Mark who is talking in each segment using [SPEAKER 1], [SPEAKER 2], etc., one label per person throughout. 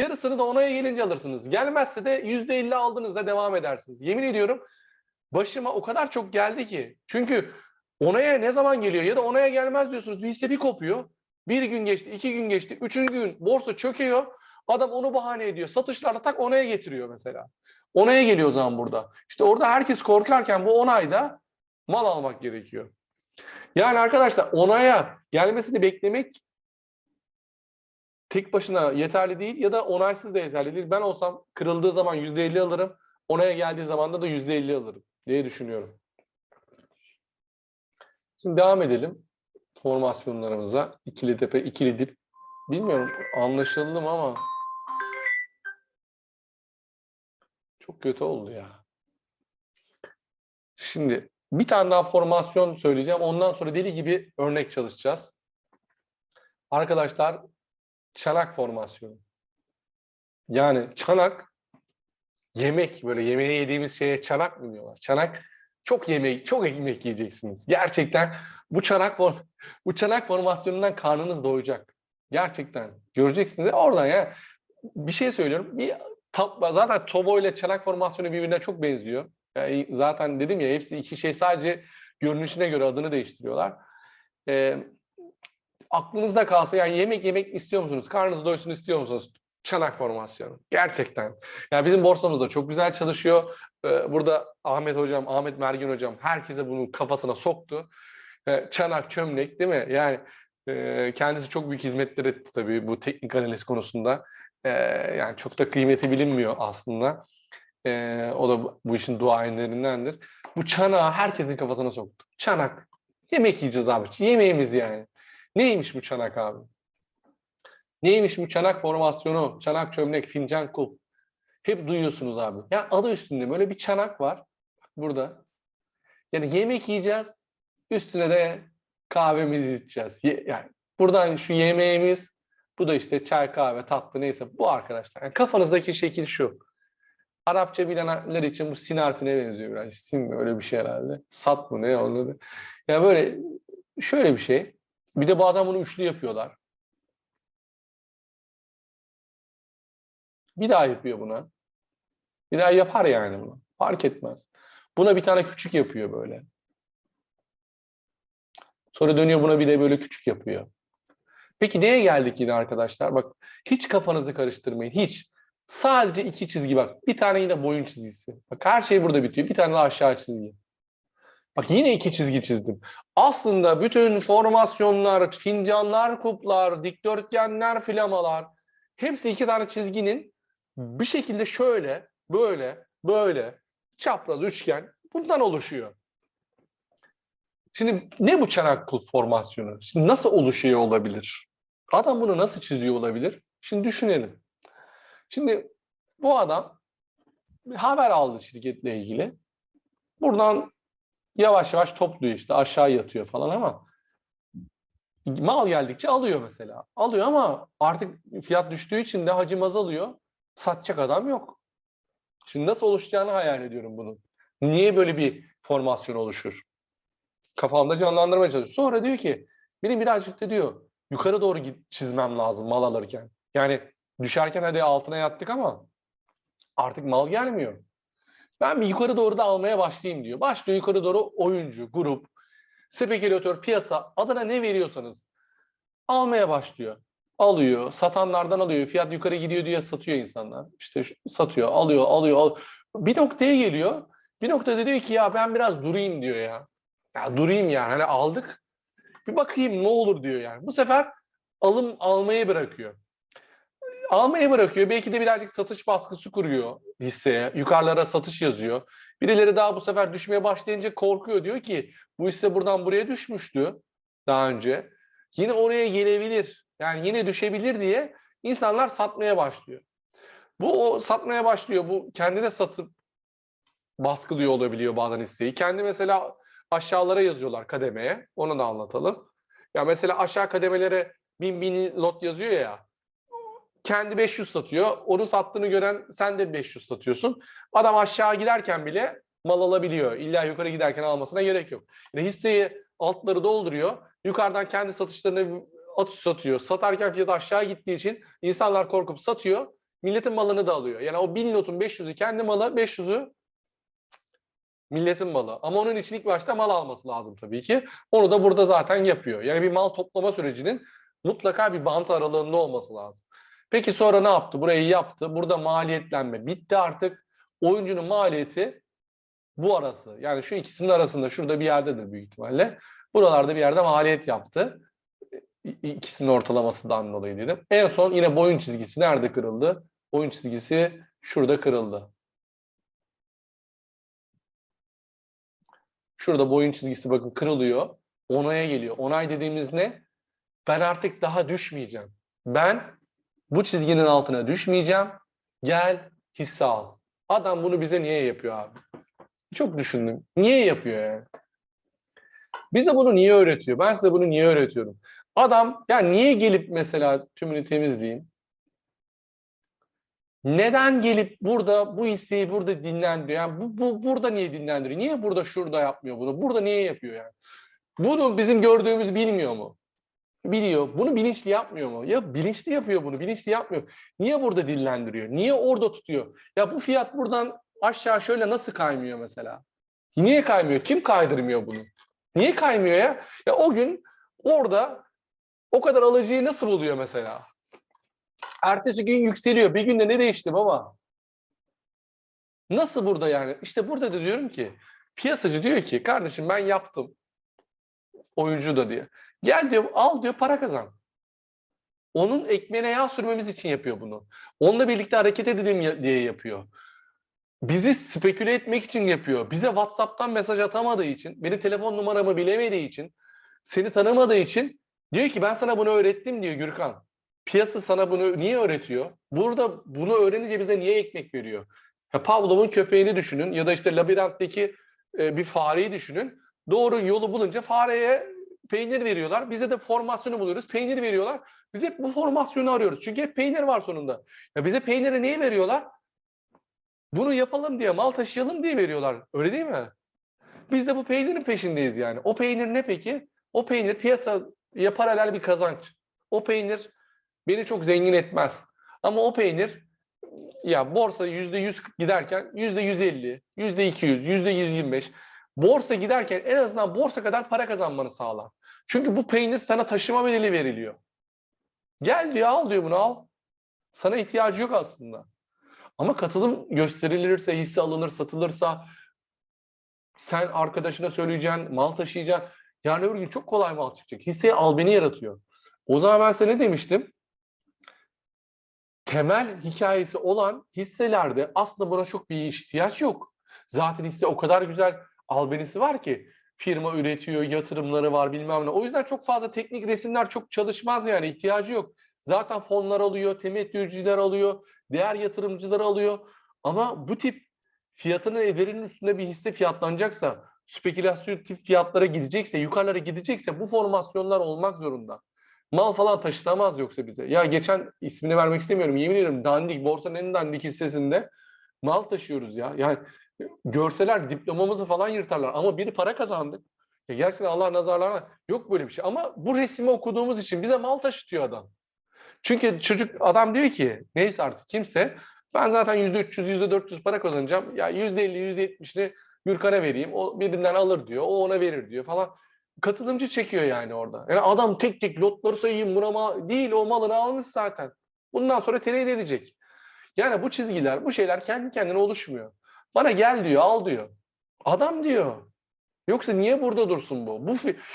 [SPEAKER 1] Yarısını da onaya gelince alırsınız. Gelmezse de %50 aldığınızda devam edersiniz. Yemin ediyorum başıma o kadar çok geldi ki. Çünkü onaya ne zaman geliyor ya da onaya gelmez diyorsunuz. Bir hisse bir kopuyor. Bir gün geçti, iki gün geçti, üçüncü gün borsa çöküyor. Adam onu bahane ediyor. Satışlarla tak onaya getiriyor mesela. Onaya geliyor o zaman burada. İşte orada herkes korkarken bu onayda mal almak gerekiyor. Yani arkadaşlar onaya gelmesini beklemek tek başına yeterli değil ya da onaysız da yeterli değil. Ben olsam kırıldığı zaman %50 alırım. Onaya geldiği zaman da %50 alırım diye düşünüyorum. Şimdi devam edelim formasyonlarımıza. İkili tepe, ikili dip. Bilmiyorum anlaşıldı mı ama çok kötü oldu ya. Şimdi bir tane daha formasyon söyleyeceğim. Ondan sonra deli gibi örnek çalışacağız. Arkadaşlar çanak formasyonu. Yani çanak yemek böyle yemeğe yediğimiz şeye çanak mı diyorlar? Çanak çok yemek, çok ekmek yiyeceksiniz. Gerçekten bu çanak form bu çanak formasyonundan karnınız doyacak. Gerçekten göreceksiniz. E, Oradan ya bir şey söylüyorum. Bir zaten Tobo ile çanak formasyonu birbirine çok benziyor. Yani zaten dedim ya hepsi iki şey sadece görünüşüne göre adını değiştiriyorlar. Ee, aklınızda kalsa yani yemek yemek istiyor musunuz? Karnınız doysun istiyor musunuz? Çanak formasyonu. Gerçekten. Yani bizim borsamız da çok güzel çalışıyor. Ee, burada Ahmet hocam, Ahmet Mergin hocam herkese bunu kafasına soktu. Ee, çanak, çömlek değil mi? Yani e, kendisi çok büyük hizmetler etti tabii bu teknik analiz konusunda. Ee, yani çok da kıymeti bilinmiyor aslında. O da bu işin duayenlerindendir. Bu çanağı herkesin kafasına soktu. Çanak. Yemek yiyeceğiz abi. Yemeğimiz yani. Neymiş bu çanak abi? Neymiş bu çanak formasyonu? Çanak, çömlek, fincan, kulp. Hep duyuyorsunuz abi. Ya adı üstünde böyle bir çanak var. Burada. Yani yemek yiyeceğiz. Üstüne de kahvemizi içeceğiz. Yani buradan şu yemeğimiz, bu da işte çay, kahve, tatlı neyse bu arkadaşlar. Yani kafanızdaki şekil şu. Arapça bilenler için bu sin harfine benziyor biraz. Sin mi öyle bir şey herhalde. Sat mı ne onu Ya böyle şöyle bir şey. Bir de adam bunu üçlü yapıyorlar. Bir daha yapıyor buna. Bir daha yapar yani bunu. Fark etmez. Buna bir tane küçük yapıyor böyle. Sonra dönüyor buna bir de böyle küçük yapıyor. Peki neye geldik yine arkadaşlar? Bak hiç kafanızı karıştırmayın. Hiç. Sadece iki çizgi bak. Bir tane yine boyun çizgisi. Bak her şey burada bitiyor. Bir tane de aşağı çizgi. Bak yine iki çizgi çizdim. Aslında bütün formasyonlar, fincanlar, kuplar, dikdörtgenler, flamalar hepsi iki tane çizginin bir şekilde şöyle, böyle, böyle, çapraz, üçgen bundan oluşuyor. Şimdi ne bu çanak kulp formasyonu? Şimdi nasıl oluşuyor olabilir? Adam bunu nasıl çiziyor olabilir? Şimdi düşünelim. Şimdi bu adam bir haber aldı şirketle ilgili. Buradan yavaş yavaş topluyor işte aşağı yatıyor falan ama mal geldikçe alıyor mesela. Alıyor ama artık fiyat düştüğü için de hacim azalıyor. Satacak adam yok. Şimdi nasıl oluşacağını hayal ediyorum bunun. Niye böyle bir formasyon oluşur? Kafamda canlandırmaya çalışıyorum. Sonra diyor ki benim birazcık da diyor yukarı doğru çizmem lazım mal alırken. Yani düşerken hadi altına yattık ama artık mal gelmiyor. Ben bir yukarı doğru da almaya başlayayım diyor. Başlıyor yukarı doğru oyuncu, grup, spekülatör, piyasa adına ne veriyorsanız almaya başlıyor. Alıyor, satanlardan alıyor. Fiyat yukarı gidiyor diye satıyor insanlar. İşte satıyor, alıyor, alıyor, alıyor. Bir noktaya geliyor. Bir noktada diyor ki ya ben biraz durayım diyor ya. Ya durayım yani. Hani aldık. Bir bakayım ne olur diyor yani. Bu sefer alım almayı bırakıyor. Almayı bırakıyor. Belki de birazcık satış baskısı kuruyor hisseye. Yukarılara satış yazıyor. Birileri daha bu sefer düşmeye başlayınca korkuyor. Diyor ki bu hisse buradan buraya düşmüştü daha önce. Yine oraya gelebilir. Yani yine düşebilir diye insanlar satmaya başlıyor. Bu o satmaya başlıyor. Bu kendi de satıp baskılıyor olabiliyor bazen hisseyi. Kendi mesela aşağılara yazıyorlar kademeye. Onu da anlatalım. Ya mesela aşağı kademelere bin bin lot yazıyor ya. Kendi 500 satıyor. Onu sattığını gören sen de 500 satıyorsun. Adam aşağı giderken bile mal alabiliyor. İlla yukarı giderken almasına gerek yok. Yani hisseyi altları dolduruyor. Yukarıdan kendi satışlarını atış satıyor. Satarken fiyat aşağı gittiği için insanlar korkup satıyor. milletin malını da alıyor. Yani o 1000 notun 500'ü kendi malı, 500'ü milletin malı. Ama onun için ilk başta mal alması lazım tabii ki. Onu da burada zaten yapıyor. Yani bir mal toplama sürecinin mutlaka bir bant aralığında olması lazım. Peki sonra ne yaptı? Burayı yaptı. Burada maliyetlenme bitti artık. Oyuncunun maliyeti bu arası. Yani şu ikisinin arasında şurada bir yerdedir büyük ihtimalle. Buralarda bir yerde maliyet yaptı. İkisinin ortalamasından dolayı dedim. En son yine boyun çizgisi nerede kırıldı? Boyun çizgisi şurada kırıldı. Şurada boyun çizgisi bakın kırılıyor. Onaya geliyor. Onay dediğimiz ne? Ben artık daha düşmeyeceğim. Ben bu çizginin altına düşmeyeceğim. Gel hisse al. Adam bunu bize niye yapıyor abi? Çok düşündüm. Niye yapıyor yani? Bize bunu niye öğretiyor? Ben size bunu niye öğretiyorum? Adam ya niye gelip mesela tümünü temizleyin? Neden gelip burada bu hisseyi burada dinlendiriyor? Yani bu, bu burada niye dinlendiriyor? Niye burada şurada yapmıyor bunu? Burada niye yapıyor yani? Bunu bizim gördüğümüz bilmiyor mu? Biliyor. Bunu bilinçli yapmıyor mu? Ya bilinçli yapıyor bunu, bilinçli yapmıyor. Niye burada dillendiriyor? Niye orada tutuyor? Ya bu fiyat buradan aşağı şöyle nasıl kaymıyor mesela? Niye kaymıyor? Kim kaydırmıyor bunu? Niye kaymıyor ya? Ya o gün orada o kadar alıcıyı nasıl buluyor mesela? Ertesi gün yükseliyor. Bir günde ne değişti baba? Nasıl burada yani? İşte burada da diyorum ki piyasacı diyor ki kardeşim ben yaptım. Oyuncu da diyor. Gel diyor al diyor para kazan. Onun ekmeğine yağ sürmemiz için yapıyor bunu. Onunla birlikte hareket edelim diye yapıyor. Bizi speküle etmek için yapıyor. Bize WhatsApp'tan mesaj atamadığı için, benim telefon numaramı bilemediği için, seni tanımadığı için diyor ki ben sana bunu öğrettim diyor Gürkan. Piyasa sana bunu niye öğretiyor? Burada bunu öğrenince bize niye ekmek veriyor? Pavlov'un köpeğini düşünün ya da işte labirentteki e, bir fareyi düşünün. Doğru yolu bulunca fareye peynir veriyorlar. Bize de formasyonu buluyoruz. Peynir veriyorlar. Biz hep bu formasyonu arıyoruz. Çünkü hep peynir var sonunda. Ya bize peyniri niye veriyorlar? Bunu yapalım diye, mal taşıyalım diye veriyorlar. Öyle değil mi? Biz de bu peynirin peşindeyiz yani. O peynir ne peki? O peynir piyasaya paralel bir kazanç. O peynir beni çok zengin etmez. Ama o peynir ya borsa yüzde yüz giderken yüzde yüz elli, yüzde iki yüz, yüzde yüz yirmi beş. Borsa giderken en azından borsa kadar para kazanmanı sağlar. Çünkü bu peynir sana taşıma bedeli veriliyor. Gel diyor al diyor bunu al. Sana ihtiyacı yok aslında. Ama katılım gösterilirse, hisse alınır, satılırsa sen arkadaşına söyleyeceksin, mal taşıyacaksın. Yani öbür gün çok kolay mal çıkacak. Hisseyi al beni yaratıyor. O zaman ben size ne demiştim? Temel hikayesi olan hisselerde aslında buna çok bir ihtiyaç yok. Zaten hisse o kadar güzel albenisi var ki firma üretiyor, yatırımları var bilmem ne. O yüzden çok fazla teknik resimler çok çalışmaz yani ihtiyacı yok. Zaten fonlar alıyor, temettücüler alıyor, diğer yatırımcılar alıyor. Ama bu tip fiyatının ederinin üstünde bir hisse fiyatlanacaksa, spekülasyon tip fiyatlara gidecekse, yukarılara gidecekse bu formasyonlar olmak zorunda. Mal falan taşıtamaz yoksa bize. Ya geçen ismini vermek istemiyorum. Yemin ediyorum dandik, borsanın en dandik hissesinde mal taşıyoruz ya. Yani görseler diplomamızı falan yırtarlar. Ama biri para kazandık. Ya gerçekten Allah nazarlarına yok böyle bir şey. Ama bu resmi okuduğumuz için bize mal taşıtıyor adam. Çünkü çocuk adam diyor ki neyse artık kimse ben zaten yüzde 300 yüzde 400 para kazanacağım. Ya yüzde 50 yüzde 70'ini Gürkan'a vereyim. O birinden alır diyor. O ona verir diyor falan. Katılımcı çekiyor yani orada. Yani adam tek tek lotları sayayım buna mal değil o malını almış zaten. Bundan sonra trade edecek. Yani bu çizgiler, bu şeyler kendi kendine oluşmuyor. Bana gel diyor, al diyor. Adam diyor. Yoksa niye burada dursun bu? Bu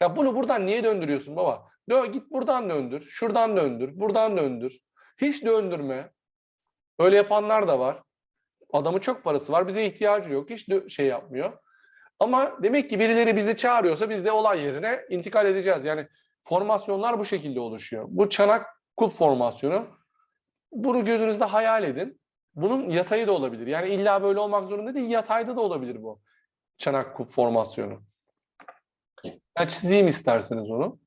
[SPEAKER 1] ya bunu buradan niye döndürüyorsun baba? Dö git buradan döndür, şuradan döndür, buradan döndür. Hiç döndürme. Öyle yapanlar da var. Adamın çok parası var, bize ihtiyacı yok. Hiç şey yapmıyor. Ama demek ki birileri bizi çağırıyorsa biz de olay yerine intikal edeceğiz. Yani formasyonlar bu şekilde oluşuyor. Bu çanak kup formasyonu. Bunu gözünüzde hayal edin. Bunun yatayı da olabilir. Yani illa böyle olmak zorunda değil, yatayda da olabilir bu çanak kup formasyonu. Ben çizeyim isterseniz onu.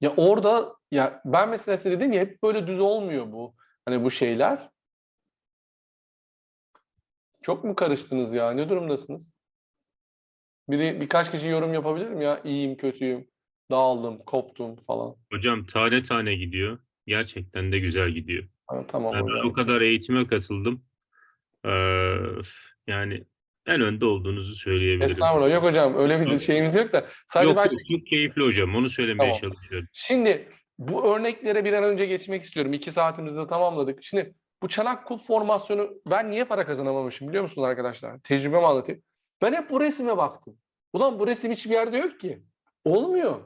[SPEAKER 1] Ya orada ya ben mesela size dedim ya hep böyle düz olmuyor bu. Hani bu şeyler. Çok mu karıştınız ya? Ne durumdasınız? Biri birkaç kişi yorum yapabilir mi ya? İyiyim, kötüyüm, dağıldım, koptum falan.
[SPEAKER 2] Hocam tane tane gidiyor. Gerçekten de güzel gidiyor.
[SPEAKER 1] Ha, tamam
[SPEAKER 2] ben
[SPEAKER 1] hocam.
[SPEAKER 2] o kadar eğitime katıldım. Ee, yani en önde olduğunuzu söyleyebilirim.
[SPEAKER 1] Estağfurullah. Yok hocam öyle bir şeyimiz yok da. Sadece
[SPEAKER 2] Yok,
[SPEAKER 1] ben
[SPEAKER 2] çok keyifli hocam. Onu söylemeye
[SPEAKER 1] Tamam.
[SPEAKER 2] çalışıyorum.
[SPEAKER 1] Şimdi bu örneklere bir an önce geçmek istiyorum. İki saatimizi de tamamladık. Şimdi bu çanak kulp formasyonu ben niye para kazanamamışım biliyor musunuz arkadaşlar? Tecrübemi anlatayım. Ben hep bu resime baktım. Ulan bu resim hiçbir yerde yok ki. Olmuyor.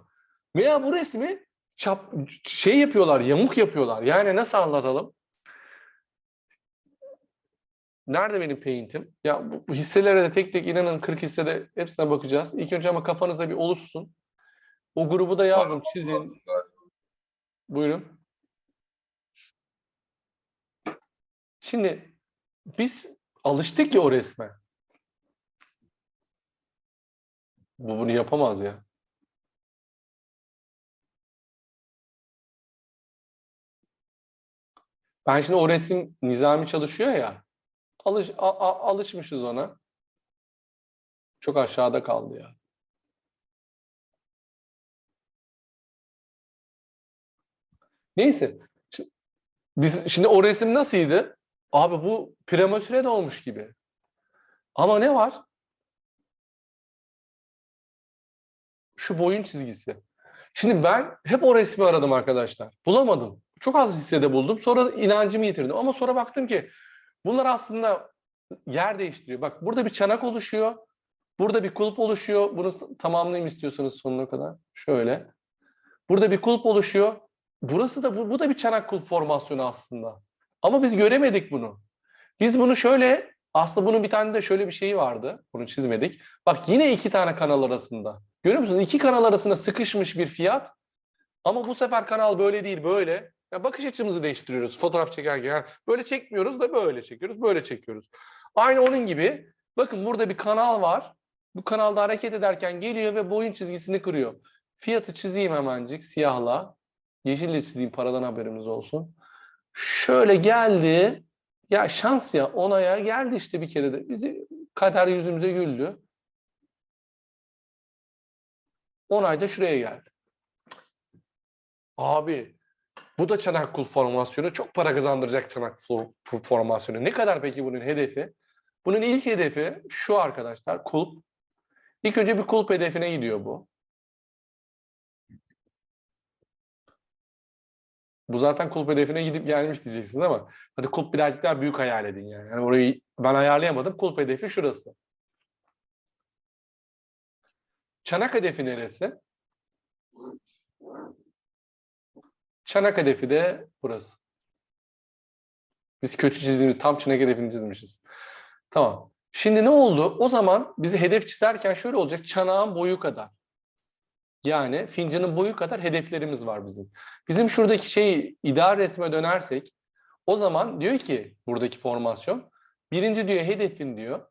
[SPEAKER 1] Veya bu resmi çap, şey yapıyorlar, yamuk yapıyorlar. Yani nasıl anlatalım? Nerede benim paint'im? Ya bu, bu hisselere de tek tek inanın 40 hissede hepsine bakacağız. İlk önce ama kafanızda bir oluşsun. O grubu da yazın, çizin. Buyurun. Şimdi biz alıştık ya o resme. Bu bunu yapamaz ya. Ben şimdi o resim nizami çalışıyor ya. Alış, a- a- alışmışız ona. Çok aşağıda kaldı ya. Neyse. Şimdi, biz, şimdi o resim nasıldı? Abi bu prematüre doğmuş gibi. Ama ne var? Şu boyun çizgisi. Şimdi ben hep o resmi aradım arkadaşlar. Bulamadım. Çok az hissede buldum. Sonra inancımı yitirdim. Ama sonra baktım ki bunlar aslında yer değiştiriyor. Bak burada bir çanak oluşuyor. Burada bir kulp oluşuyor. Bunu tamamlayayım istiyorsanız sonuna kadar. Şöyle. Burada bir kulp oluşuyor. Burası da bu, bu da bir çanak kulp formasyonu aslında. Ama biz göremedik bunu. Biz bunu şöyle aslında bunun bir tane de şöyle bir şeyi vardı. Bunu çizmedik. Bak yine iki tane kanal arasında. Görüyor musunuz? İki kanal arasında sıkışmış bir fiyat. Ama bu sefer kanal böyle değil böyle. Ya bakış açımızı değiştiriyoruz fotoğraf çekerken. Yani böyle çekmiyoruz da böyle çekiyoruz. Böyle çekiyoruz. Aynı onun gibi. Bakın burada bir kanal var. Bu kanalda hareket ederken geliyor ve boyun çizgisini kırıyor. Fiyatı çizeyim hemencik siyahla. Yeşille çizeyim paradan haberimiz olsun. Şöyle geldi. Ya şans ya onaya geldi işte bir kere de. Bizi kader yüzümüze güldü. Onay da şuraya geldi. Abi bu da çanak kulp formasyonu. Çok para kazandıracak çanak for- for- formasyonu. Ne kadar peki bunun hedefi? Bunun ilk hedefi şu arkadaşlar kulp. İlk önce bir kulp hedefine gidiyor bu. Bu zaten kulp hedefine gidip gelmiş diyeceksiniz ama hadi kulp birazcık daha büyük hayal edin yani. yani orayı ben ayarlayamadım. Kulp hedefi şurası. Çanak hedefi neresi? Çanak hedefi de burası. Biz kötü çizdiğimiz tam çanak hedefini çizmişiz. Tamam. Şimdi ne oldu? O zaman bizi hedef çizerken şöyle olacak. Çanağın boyu kadar. Yani fincanın boyu kadar hedeflerimiz var bizim. Bizim şuradaki şeyi ideal resme dönersek o zaman diyor ki buradaki formasyon birinci diyor hedefin diyor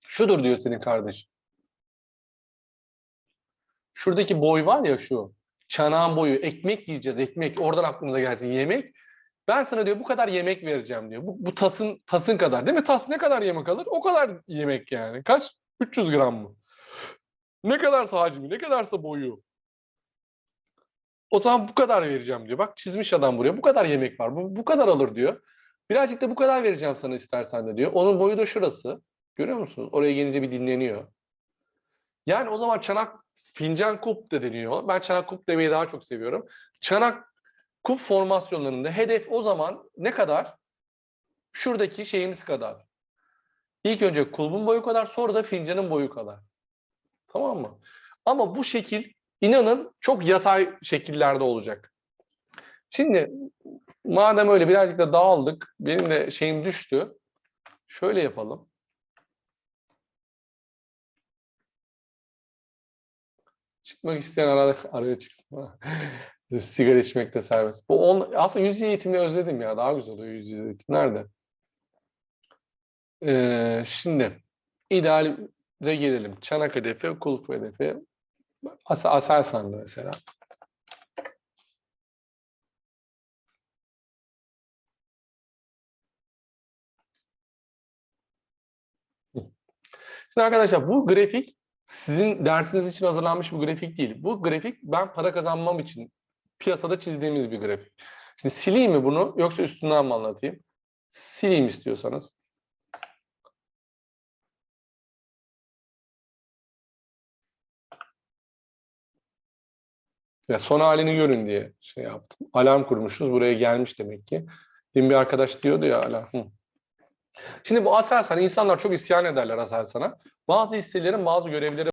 [SPEAKER 1] şudur diyor senin kardeşim. Şuradaki boy var ya şu çanağın boyu ekmek yiyeceğiz ekmek oradan aklınıza gelsin yemek. Ben sana diyor bu kadar yemek vereceğim diyor. Bu, bu tasın tasın kadar değil mi? Tas ne kadar yemek alır? O kadar yemek yani. Kaç? 300 gram mı? Ne kadarsa hacmi, ne kadarsa boyu. O zaman bu kadar vereceğim diyor. Bak çizmiş adam buraya. Bu kadar yemek var. Bu, bu kadar alır diyor. Birazcık da bu kadar vereceğim sana istersen de diyor. Onun boyu da şurası. Görüyor musunuz? Oraya gelince bir dinleniyor. Yani o zaman çanak fincan kup da deniyor. Ben çanak kup demeyi daha çok seviyorum. Çanak kup formasyonlarında hedef o zaman ne kadar? Şuradaki şeyimiz kadar. İlk önce kulbun boyu kadar sonra da fincanın boyu kadar. Tamam mı? Ama bu şekil inanın çok yatay şekillerde olacak. Şimdi madem öyle birazcık da dağıldık. Benim de şeyim düştü. Şöyle yapalım. Çıkmak isteyen araya, araya çıksın. Sigara içmek de serbest. Bu on, aslında yüz yüze eğitimi özledim ya. Daha güzel oluyor yüz yüze eğitim. Nerede? Ee, şimdi ideale gelelim. Çanak hedefi, kulp hedefi. As Aselsan'da mesela. Şimdi arkadaşlar bu grafik sizin dersiniz için hazırlanmış bir grafik değil. Bu grafik ben para kazanmam için piyasada çizdiğimiz bir grafik. Şimdi sileyim mi bunu yoksa üstünden mi anlatayım? Sileyim istiyorsanız. Ya son halini görün diye şey yaptım. Alarm kurmuşuz. Buraya gelmiş demek ki. Benim bir arkadaş diyordu ya alarm. Şimdi bu Aselsan insanlar çok isyan ederler Aselsan'a. Bazı hisselerin bazı görevleri